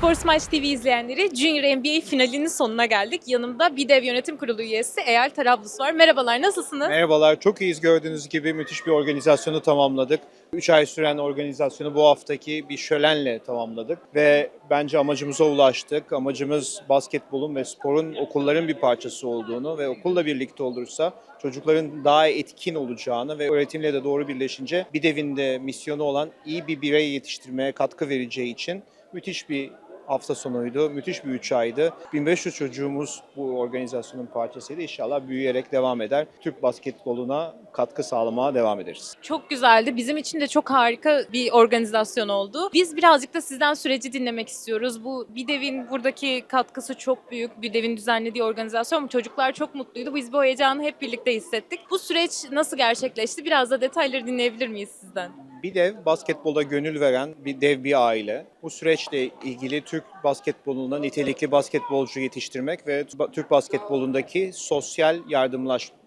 Spor Smash TV izleyenleri Junior NBA finalinin sonuna geldik. Yanımda BİDEV Yönetim Kurulu üyesi Eyal Tarablus var. Merhabalar, nasılsınız? Merhabalar, çok iyiyiz gördüğünüz gibi müthiş bir organizasyonu tamamladık. 3 ay süren organizasyonu bu haftaki bir şölenle tamamladık ve bence amacımıza ulaştık. Amacımız basketbolun ve sporun okulların bir parçası olduğunu ve okulla birlikte olursa çocukların daha etkin olacağını ve öğretimle de doğru birleşince bir devin de misyonu olan iyi bir birey yetiştirmeye katkı vereceği için müthiş bir hafta sonuydu. Müthiş bir 3 aydı. 1500 çocuğumuz bu organizasyonun parçasıydı. İnşallah büyüyerek devam eder. Türk basketboluna katkı sağlamaya devam ederiz. Çok güzeldi. Bizim için de çok harika bir organizasyon oldu. Biz birazcık da sizden süreci dinlemek istiyoruz. Bu BİDEV'in buradaki katkısı çok büyük. BİDEV'in düzenlediği organizasyon. Çocuklar çok mutluydu. Biz bu heyecanı hep birlikte hissettik. Bu süreç nasıl gerçekleşti? Biraz da detayları dinleyebilir miyiz sizden? Bir dev basketbola gönül veren bir dev bir aile. Bu süreçle ilgili Türk basketboluna nitelikli basketbolcu yetiştirmek ve Türk basketbolundaki sosyal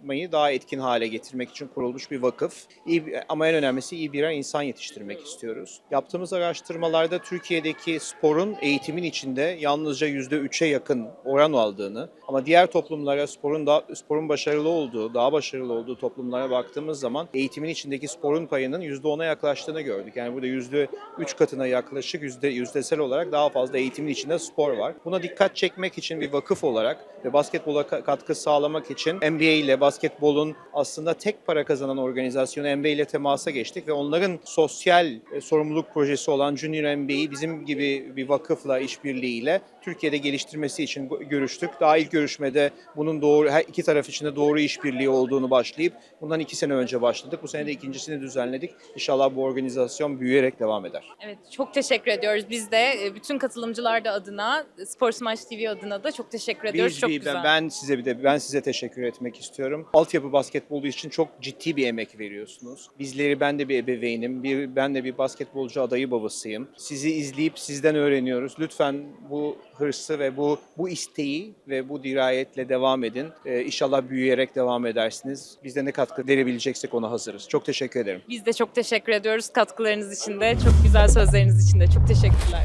yardımlaşmayı daha etkin hale getirmek için kurulmuş bir vakıf. İyi, ama en önemlisi iyi birer insan yetiştirmek istiyoruz. Yaptığımız araştırmalarda Türkiye'deki sporun eğitimin içinde yalnızca %3'e yakın oran aldığını ama diğer toplumlara sporun da sporun başarılı olduğu, daha başarılı olduğu toplumlara baktığımız zaman eğitimin içindeki sporun payının %10'a yaklaştığını gördük. Yani burada %3 katına yaklaşık yüzde yüzdesel olarak daha fazla eğitimin içinde spor var. Buna dikkat çekmek için bir vakıf olarak ve basketbola ka- katkı sağlamak için NBA ile basketbolun aslında tek para kazanan organizasyonu NBA ile temasa geçtik ve onların sosyal e, sorumluluk projesi olan Junior NBA'yi bizim gibi bir vakıfla işbirliğiyle Türkiye'de geliştirmesi için gö- görüştük. Daha ilk görüşmede bunun doğru her iki taraf için de doğru işbirliği olduğunu başlayıp bundan iki sene önce başladık. Bu sene de ikincisini düzenledik. İnşallah bu organizasyon büyüyerek devam eder. Evet, çok teşekkür ediyoruz. Biz de e, bütün katılımcılar da adına, Spor Smash TV adına da çok teşekkür ediyoruz. Biz çok bir- güzel. ben, ben size bir de ben size teşekkür etmek istiyorum. Altyapı basketbolu için çok ciddi bir emek veriyorsunuz. Bizleri ben de bir ebeveynim. Bir ben de bir basketbolcu adayı babasıyım. Sizi izleyip sizden öğreniyoruz. Lütfen bu hırsı ve bu bu isteği ve bu dirayetle devam edin. Ee, inşallah büyüyerek devam edersiniz. Biz de ne katkı verebileceksek ona hazırız. Çok teşekkür ederim. Biz de çok teşekkür ediyoruz katkılarınız için de, çok güzel sözleriniz için de. Çok teşekkürler.